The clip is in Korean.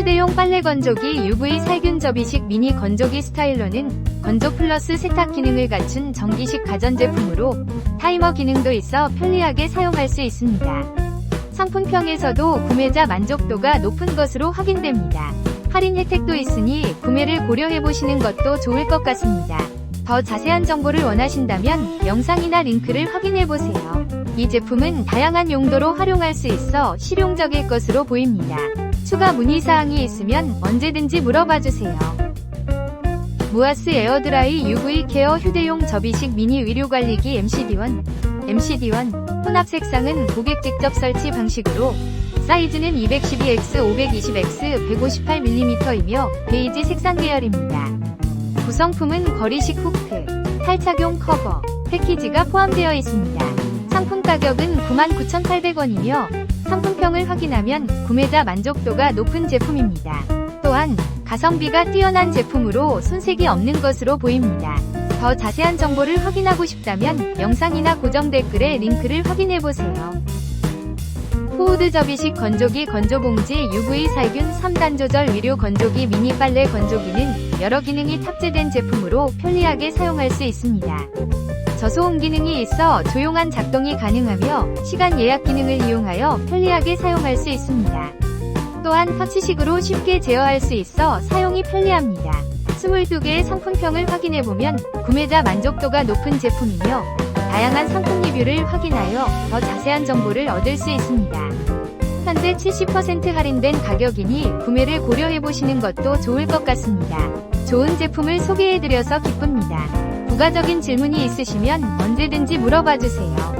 휴대용 빨래 건조기 UV 살균 접이식 미니 건조기 스타일러는 건조 플러스 세탁 기능을 갖춘 전기식 가전제품으로 타이머 기능도 있어 편리하게 사용할 수 있습니다. 상품평에서도 구매자 만족도가 높은 것으로 확인됩니다. 할인 혜택도 있으니 구매를 고려해보시는 것도 좋을 것 같습니다. 더 자세한 정보를 원하신다면 영상이나 링크를 확인해보세요. 이 제품은 다양한 용도로 활용할 수 있어 실용적일 것으로 보입니다. 추가 문의사항이 있으면 언제든지 물어봐주세요. 무아스 에어드라이 UV 케어 휴대용 접이식 미니 의료관리기 MCD1 MCD1 혼합 색상은 고객 직접 설치 방식으로 사이즈는 212X, 520X, 158mm이며 베이지 색상 계열입니다. 구성품은 거리식 후크, 탈착용 커버, 패키지가 포함되어 있습니다. 상품 가격은 99,800원이며 상품평을 확인하면 구매자 만족도가 높은 제품입니다. 또한 가성비가 뛰어난 제품으로 손색이 없는 것으로 보입니다. 더 자세한 정보를 확인하고 싶다면 영상이나 고정 댓글에 링크를 확인해보세요. 포우드 접이식 건조기 건조봉지 UV 살균 3단 조절 위료 건조기 미니 빨래 건조기는 여러 기능이 탑재된 제품으로 편리하게 사용할 수 있습니다. 저소음 기능이 있어 조용한 작동이 가능하며 시간 예약 기능을 이용하여 편리하게 사용할 수 있습니다. 또한 터치식으로 쉽게 제어할 수 있어 사용이 편리합니다. 22개의 상품평을 확인해보면 구매자 만족도가 높은 제품이며 다양한 상품 리뷰를 확인하여 더 자세한 정보를 얻을 수 있습니다. 현재 70% 할인된 가격이니 구매를 고려해보시는 것도 좋을 것 같습니다. 좋은 제품을 소개해드려서 기쁩니다. 부가적인 질문이 있으시면 언제든지 물어봐 주세요.